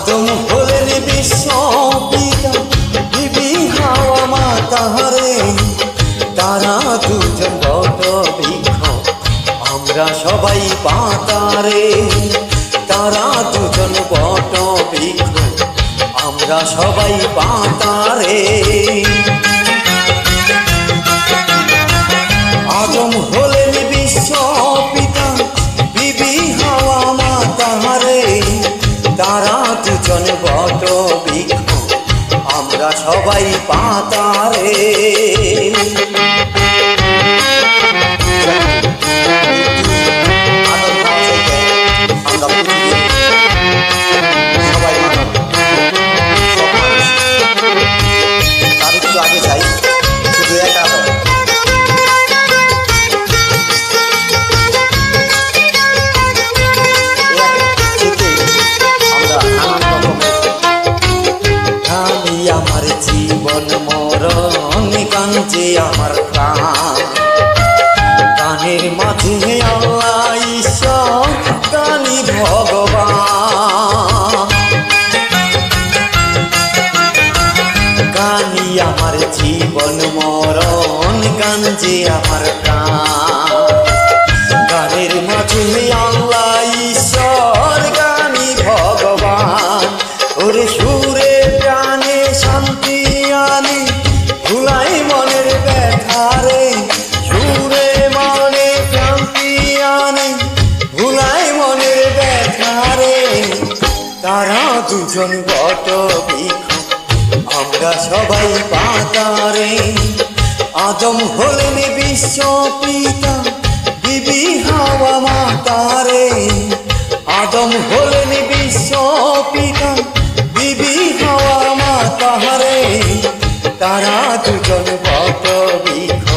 আদম হলেন বিশ্বপিতা বিবি হাওয়া মাতা হরে। তারা দুজন বট বৃক্ষ, আমরা সবাই পাতারে। তারা দুজন বট বৃক্ষ, আমরা সবাই পাতারে। দুজন বট বৃক্ষ আমরা সবাই পাতারে গানি আমার জীবন মরণ গান যে আমার প্রাণ। গানের মাঝে আল্লাহ ঈশ্বর, গানি ভগবান। ওরে সুরে প্রাণে শান্তি আনি, ভুলাই মনের ব্যথারে সুরে মনে শান্তি আনি, ভুলাই মনের ব্যথারে তারা দুজন বট বৃক্ষ আমরা সবাই পাতারে। আদম হলেন বিশ্ব পিতা, বিবি হাওয়া মাতারে। আদম হলেন বিশ্ব পিতা, বিবি হাওয়া মাতারে। তারা দুজন বৃক্ষ,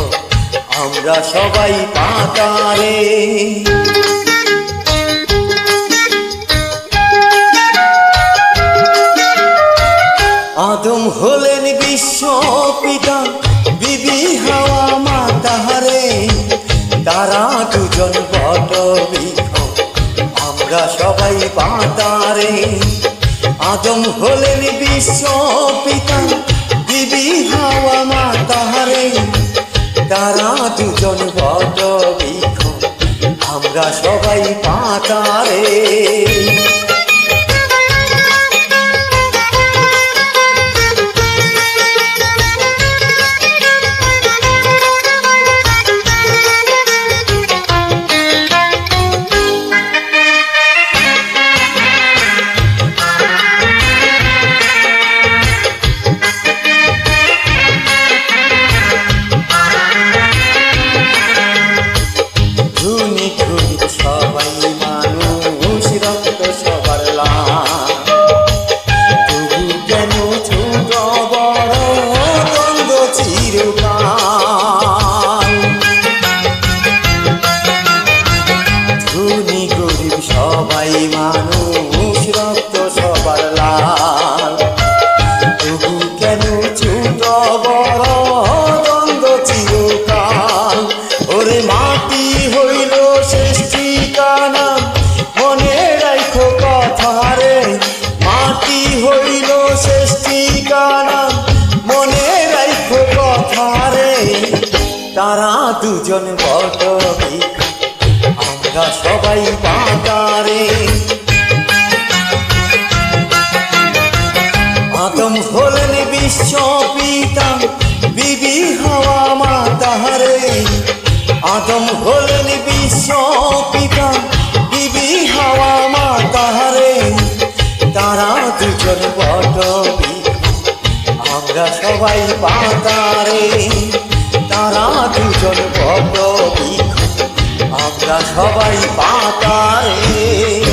আমরা সবাই পাতারে। আদম হলেন বিশ্ব পিতা, বিবি হাওয়া মাতাহারে তারা দুজন বট আমরা সবাই পাতারে আদম হলেন বিশ্ব পিতা, বিবি হাওয়া মাতাহারে তারা দুজন বট আমরা সবাই পাতারে কথা রে তারা দুজন বট আমরা সবাই বাঁকারে। আদম হলেন বিশ্ব পিতা বিবি হাওয়া মাতাহারে আদম হলেন বিশ্ব পিতা বিবি হাওয়া মাতাহারে তারা দুজন বট আমরা সবাই পাতারে তারা দুজন ভক্ত আমরা সবাই পাতারে